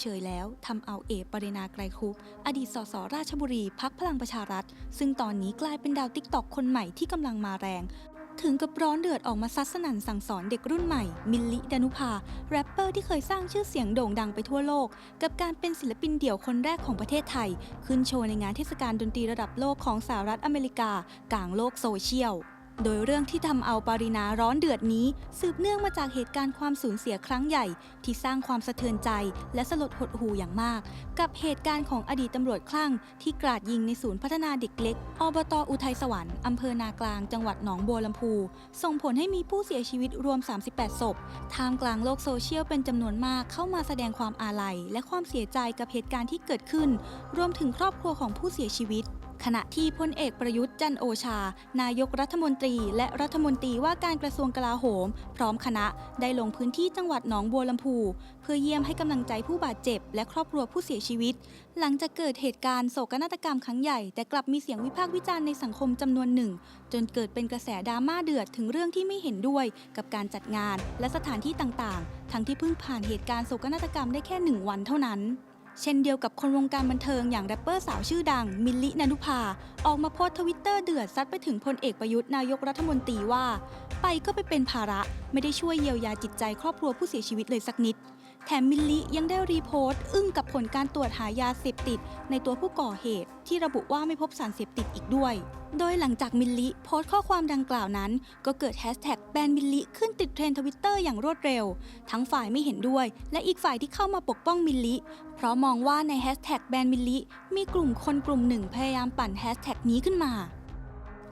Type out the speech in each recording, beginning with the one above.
เฉยๆแล้วทำเอาเอปรินาไกรคุปอดีตสสราชบุรีพักพลังประชารัฐ ซึ่งตอนนี้กลายเป็นดาวติ๊กตอกคนใหม่ที่กำลังมาแรง ถึงกับร้อนเดือดออกมาซัดสนั่นสั่งสอนเด็กรุ่นใหม่ มิลลิดานุภาแรปเปอร์ที่เคยสร้างชื่อเสียงโด่งดังไปทั่วโลก กับการเป็นศิลปินเดี่ยวคนแรกของประเทศไทย ขึ้นโชว์ในงานเทศกาลดนตรีระดับโลกของสหรัฐอเมริกา กลางโลกโซเชียล โดยเรื่องที่ทำเอาปารินาร้อนเดือดนี้ สืบเนื่องมาจากเหตุการณ์ความสูญเสียครั้งใหญ่ ที่สร้างความสะเทือนใจ และสลดหดหูอย่างมาก กับเหตุการณ์ของอดีตตำรวจคลั่ง ที่กราดยิงในศูนย์พัฒนาเด็กเล็ก อบตอุทัยสวรรค์อำเภอนากลาง จังหวัดหนองบัวลำพู ส่งผลให้มีผู้เสียชีวิตรวม 38 ศพท่ามกลางโลกโซเชียลเป็นจำนวนมากเข้ามาแสดงความอาลัย และความเสียใจกับเหตุการณ์ที่เกิดขึ้น รวมถึงครอบครัวของผู้เสียชีวิต ขณะที่พลเอกประยุทธ์จันโอชา นายกรัฐมนตรี และรัฐมนตรีว่าการกระทรวงกลาโหม พร้อมคณะได้ลงพื้นที่จังหวัดหนองบัวลำพู เพื่อเยี่ยมให้กำลังใจผู้บาดเจ็บ และครอบครัวผู้เสียชีวิต หลังจากเกิดเหตุการณ์โศกนาฏกรรมครั้งใหญ่แต่กลับมีเสียงวิพากษ์วิจารณ์ในสังคมจำนวนหนึ่ง จนเกิดเป็นกระแสดราม่าเดือดถึงเรื่องที่ไม่เห็นด้วย กับการจัดงาน และสถานที่ต่างๆ ทั้งที่เพิ่งผ่านเหตุการณ์โศกนาฏกรรมได้แค่หนึ่งวันเท่านั้น เช่นเดียวกับคนวงการบันเทิงอย่างแรปเปอร์สาวชื่อดัง มิลลินานุภา ออกมาโพสทวิตเตอร์เดือดซัดไปถึงพลเอกประยุทธ์นายกรัฐมนตรีว่า ไปก็ไปเป็นภาระไม่ได้ช่วยเยียวยาจิตใจครอบครัวผู้เสียชีวิตเลยสักนิด แถมมิลลิยังได้รีโพสต์อึ้งกับผลการตรวจหายาเสพติด ในตัวผู้ก่อเหตุ ที่ระบุว่าไม่พบสารเสพติดอีกด้วย โดยหลังจากมิลลิโพสต์ข้อความดังกล่าวนั้น ก็เกิดแฮชแท็กแบนมิลลิขึ้นติดเทรนด์ทวิตเตอร์อย่างรวดเร็ว ทั้งฝ่ายไม่เห็นด้วย และอีกฝ่ายที่เข้ามาปกป้องมิลลิเพราะมองว่าในแฮชแท็กแบนมิลลิมีกลุ่มคนกลุ่มหนึ่งพยายามปั่นแฮชแท็กนี้ขึ้นมา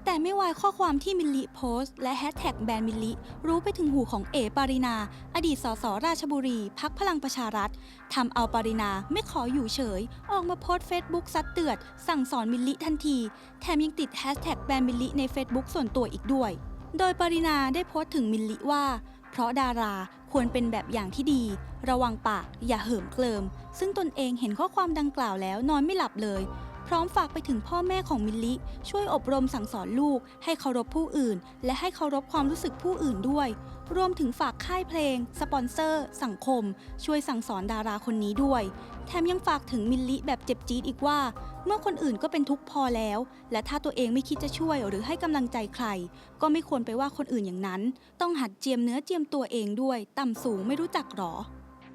แต่ไม่วายข้อความที่มิลลิโพสต์ และแฮชแท็กแบรนด์มิลลิรู้ไปถึงหูของเอปารินา อดีตสสราชบุรีพักพลังประชารัฐทำเอาปารินาไม่ขออยู่เฉย ออกมาโพสต์เฟซบุ๊กซัดเตือด สั่งสอนมิลลิทันที แถมยังติดแฮชแท็กแบรนด์มิลลิใน Facebook ส่วนตัวอีกด้วย โดยปารินาได้โพสต์ถึงมิลลิว่า เพราะดาราควรเป็นแบบอย่างที่ดี ระวังปากอย่าเหิมเกลิม ซึ่งตนเองเห็นข้อความดังกล่าวแล้วนอนไม่หลับเลย พร้อมฝากไปถึงพ่อแม่ของมิลลิ ช่วยอบรมสั่งสอนลูก ให้เคารพผู้อื่น และให้เคารพความรู้สึกผู้อื่นด้วย รวมถึงฝากค่ายเพลง สปอนเซอร์ สังคม ช่วยสั่งสอนดาราคนนี้ด้วย แถมยังฝากถึงมิลลิแบบเจ็บจี๊ดอีกว่า เมื่อคนอื่นก็เป็นทุกข์พอแล้ว และถ้าตัวเองไม่คิดจะช่วยหรือให้กำลังใจใคร ก็ไม่ควรไปว่าคนอื่นอย่างนั้น ต้องหัดเจียมเนื้อเจียมตัวเองด้วย ต่ำสูงไม่รู้จักหรอ